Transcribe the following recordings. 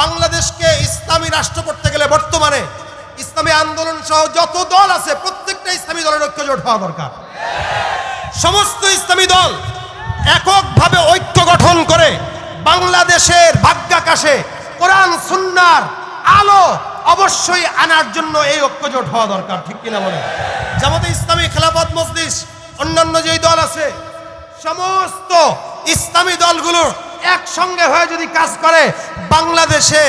বাংলাদেশকে ইসলামী রাষ্ট্র করতে গেলে বর্তমানে ইসলামী আন্দোলন সহ যত দল আছে, প্রত্যেকটা ইসলামী দলের ঐক্যজোট হওয়া দরকার। সমস্ত ইসলামী দল এককভাবে ঐক্য গঠন করে বাংলাদেশের ভাগ্যাকাশে কোরআন, সুন্নার আলো অবশ্যই আনার জন্য এই ঐক্যজোট হওয়া দরকার, ঠিক কিনা বলে জামাতে ইসলামী খেলাফত মজলিস, অন্যান্য যেই দল আছে, সমস্ত ইসলামী দলগুলোর একসঙ্গে হয়ে যদি কাজ করে, বাংলাদেশে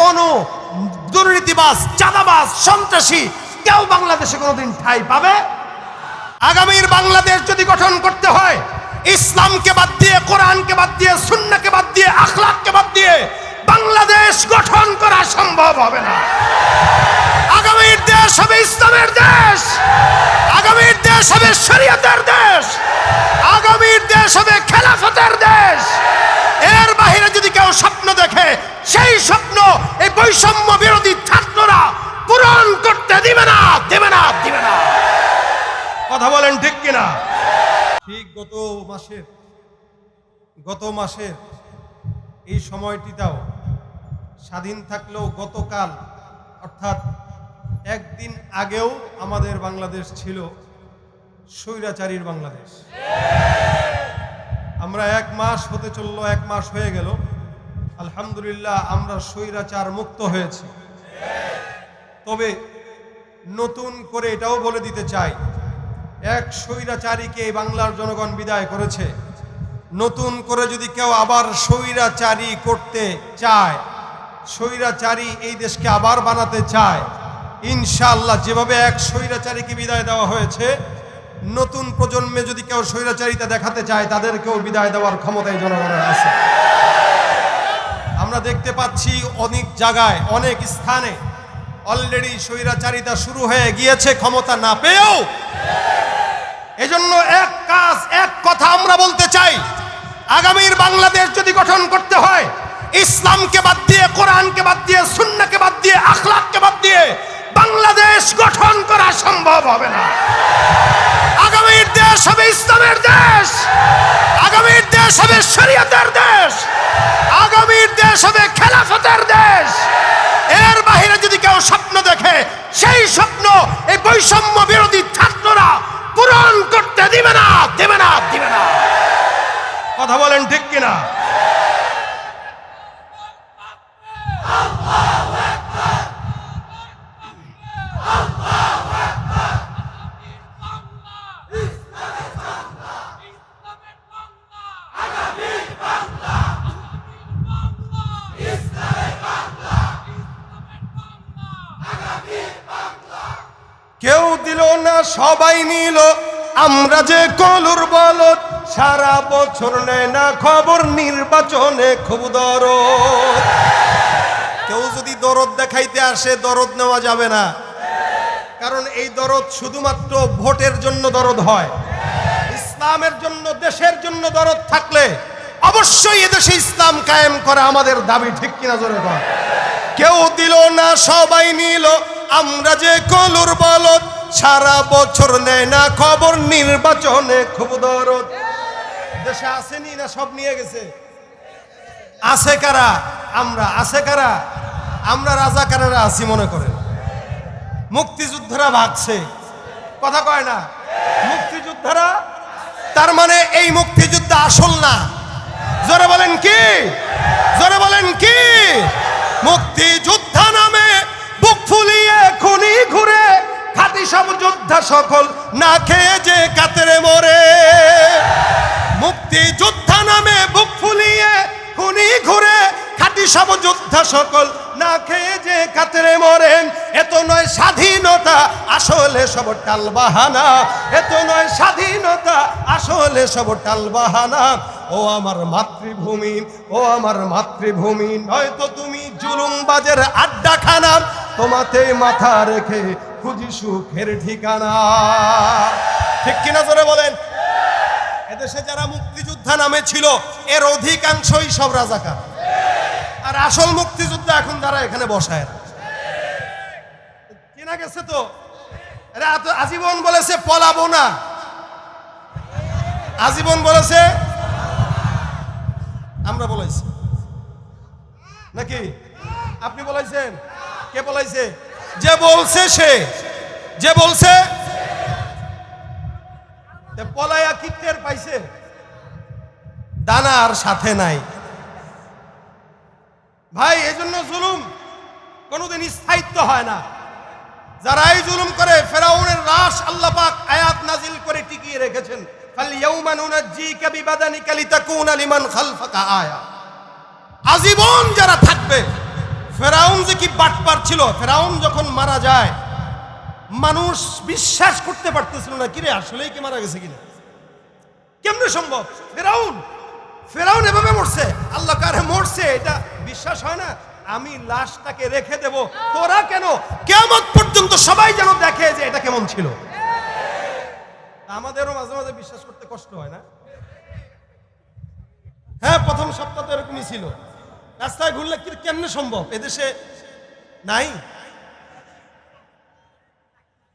কোনো দুর্নীতিবাজ, চাঁদাবাজ, সন্ত্রাসী কেউ বাংলাদেশে কোনোদিন ঠাই পাবে? আগামীর বাংলাদেশ যদি গঠন করতে হয়, ইসলামকে বাদ দিয়ে, কোরআনকে বাদ দিয়ে সুন্নাকে বাদ দিয়ে, আখলাককে বাদ দিয়ে, বাংলাদেশ গঠন করা সম্ভব হবে না। আগামীর দেশ হবে ইসলামের দেশ। আগামীর দেশ হবে শরীয়তের দেশ। আগামীর দেশ হবে খেলাফতের দেশ এর বাইরে যদি কেউ স্বপ্ন দেখে সেই স্বপ্ন এই বৈষম্য বিরোধী ছাত্ররা পূরণ করতে দিবে না, দেবে না, দিবে না। কথা বলেন ঠিক কিনা? ঠিক গত মাসের গত মাসের এই সময়টিটাও স্বাধীন থাকলেও গতকাল, অর্থাৎ একদিন আগেও আমাদের বাংলাদেশ ছিল স্বৈরাচারীর বাংলাদেশ। আমরা এক মাস হতে চলল, এক মাস হয়ে গেল। আলহামদুলিল্লাহ, আমরা স্বৈরাচার মুক্ত হয়েছি। তবে নতুন করে এটাও বলে দিতে চাই, এক স্বৈরাচারীকে বাংলার জনগণ বিদায় করেছে। নতুন করে যদি কেউ আবার স্বৈরাচারী করতে চায়, স্বৈরাচারী এই দেশকে আবার বানাতে চায়, ইনশাআল্লাহ যেভাবে এক স্বৈরাচারীকে বিদায় দেওয়া হয়েছে, নতুন প্রজন্মে যদি কেউ স্বৈরাচারিতা দেখাতে চায়, তাদেরকেও বিদায় দেওয়ার ক্ষমতা এই জনগণের আছে। আমরা দেখতে পাচ্ছি অনেক জায়গায়, অনেক স্থানে। অলরেডি স্বৈরাচারিতা শুরু হয়ে গিয়েছে, ক্ষমতা না পেয়েও। এজন্য এক কাজ, এক কথা আমরা বলতে চাই। আগামীর বাংলাদেশ যদি গঠন করতে হয়, ইসলামকে বাদ দিয়ে, কোরআনকে বাদ দিয়ে সুন্নাকে বাদ দিয়ে, আখলাককে বাদ দিয়ে, বাংলাদেশ গঠন করা সম্ভব হবে না। আগামীর দেশ হবে ইসলামের দেশ। আগামীর দেশ হবে শরীয়তের দেশ। আগামীর দেশ হবে খেলাফতের দেশ। এর বাহিরে যদি কেউ স্বপ্ন দেখে সেই স্বপ্ন এই বৈষম্য বিরোধী ছাত্ররা পূরণ করতে দিবে না দিবে না দিবে না কথা বলেন ঠিক কিনা কেউ দিল না, সবাই নিল। আমরা যে কলুর বলত সারা বছর নেয় না খবর, নির্বাচনে খুব দরদ। কেউ যদি দরদ দেখাইতে আসে, দরদ নেওয়া যাবে না। কারণ এই দরদ শুধুমাত্র ভোটের জন্য দরদ হয়। ইসলামের জন্য, দেশের জন্য দরদ থাকলে অবশ্যই এদেশে ইসলাম কায়েম করা আমাদের দাবি, ঠিক কিনা জোরে কেউ দিল না, সবাই নিল। আমরা যে কলুর বলত সারা বছর নেয় না খবর, নির্বাচনে খুব দরদ। দেশে আসেনি না সব নিয়ে গেছে? আছে কারা? আমরা। আছে কারা? আমরা রাজাকারেরা আছি মনে করেন। মুক্তিযোদ্ধারা ভাগছে। কথা কয় না? মুক্তিযোদ্ধারা? তার মানে এই মুক্তিযুদ্ধ আসল না। জোরে বলেন কি? জোরে বলেন কি? মুক্তিযোদ্ধা সব যোদ্ধা সকল না খেয়ে যে কাতরে মরে। মুক্তিযোদ্ধা নামে বুক ফুলিয়ে, খুনি ঘুরে, খাটি সব যোদ্ধা সকল, না খেয়ে যে কাতরে মরেন। এত নয় স্বাধীনতা, আসলে সব টাল বাহানা। এত নয় স্বাধীনতা, আসলে সব টাল বাহানা। ও আমার মাতৃভূমি, ও আমার মাতৃভূমি, নয়তো তুমি জুলুমবাজের আড্ডাখানা। তোমাতে মাথা রেখে খুঁজি সুখের ঠিকানা। ঠিক কিনা জোরে বলেন? এদেশে যারা মুক্তিযোদ্ধা নামে ছিল, এর অধিকাংশই সব রাজাকার। আর আসল মুক্তিযোদ্ধা এখন যারা এখানে বসায় কেনা গেছে তো? আজীবন বলেছে পলাবো না। আজীবন বলেছে? আমরা বলেছি নাকি? আপনি বলাইছেন? কে বলাইছে? যে বলছে সে, যে বলছে? পলায়া কি টের পাইছে। দানার সাথে নাই। ভাই, এজন্য জুলুম কোনোদিন স্থায়িত্ব হয় না। যারা এই জুলুম করে, ফেরাউনের লাশ আল্লাহ পাক আয়াত নাজিল করে টিকিয়ে রেখেছেন। আজীবন যারা থাকবে ফেরাউন যে কি বাটপার ছিল, ফেরাউন যখন মারা যায়, মানুষ বিশ্বাস করতে পারতেছিল না, কিরে, আসলেই কি মারা গেছে কিনা? কেমনে সম্ভব? ফেরাউন ফেরাউন এভাবে মরছে। আল্লাহ কারে মরছে, এটা বিশ্বাস হয় না। আমি লাশটাকে রেখে দেব। তোরা কেন? কেমন পর্যন্ত সবাই যেন দেখে যে এটা কেমন ছিল। আমাদেরও মাঝে মাঝে বিশ্বাস করতে কষ্ট হয় না? হ্যাঁ প্রথম সপ্তাহ তো এরকমই ছিল। রাস্তায় ঘুরলে কেমনে সম্ভব? এদেশে নাই?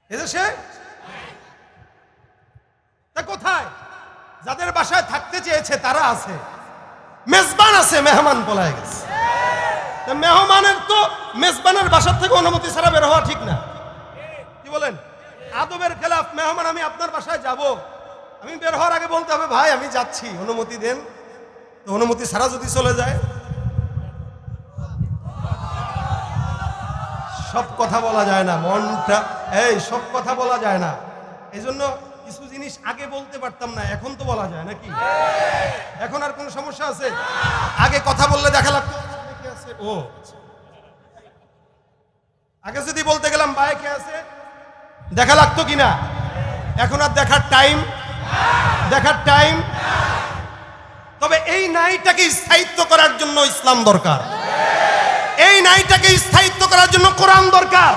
এদেশে? তা কোথায়? যাদের বাসায় থাকতে চেয়েছে, তারা আছে। মেজবান আছে, মেহমান পলায় গেছে। মেহমানের তো মেজবানের বাসার থেকে অনুমতি ছাড়া বের হওয়া ঠিক না। কি বলেন? আদবের খেলাফ, মেহমান, আমি আপনার বাসায় যাব। আমি বের হওয়ার আগে বলতে হবে, ভাই, আমি যাচ্ছি। অনুমতি দেন। তো অনুমতি ছাড়া যদি চলে যায় সব কথা বলা যায় না, মনটা, এই সব কথা বলা যায় না। এই জন্য কিছু জিনিস আগে বলতে পারতাম না, এখন তো বলা যায় নাকি? এখন আর কোনো সমস্যা আছে? আগে কথা বললে দেখা লাগতো? ও। আগে যদি বলতে গেলাম ভাই কে আছে, দেখা লাগতো কিনা এখন আর দেখার টাইম দেখার টাইম তবে এই নাইটাকে স্থায়িত্ব করার জন্য ইসলাম দরকার। নাইটাকে স্থায়িত্ব করার জন্য কোরআন দরকার।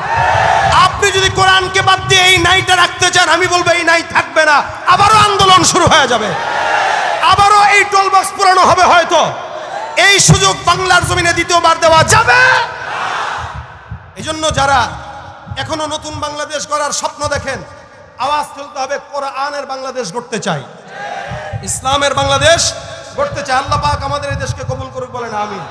আপনি যদি কোরআনকে বাদ দিয়ে এই নাইটা রাখতে চান, আমি বলব এই নাই থাকবে না। আবারও আন্দোলন শুরু হয়ে যাবে। আবারও এই টোল বক্স পুরানো হবে হয়তো। এই সুযোগ বাংলার জমিনে দ্বিতীয়বার দেওয়া যাবে। এই জন্য যারা এখনও নতুন বাংলাদেশ গড়ার স্বপ্ন দেখেন, আওয়াজ তুলতে হবে, কোরআনের বাংলাদেশ গড়তে চাই। ইসলামের বাংলাদেশ গড়তে চাই। আল্লাহ পাক আমাদের এই দেশকে কবুল করুক বলেন, আমিন।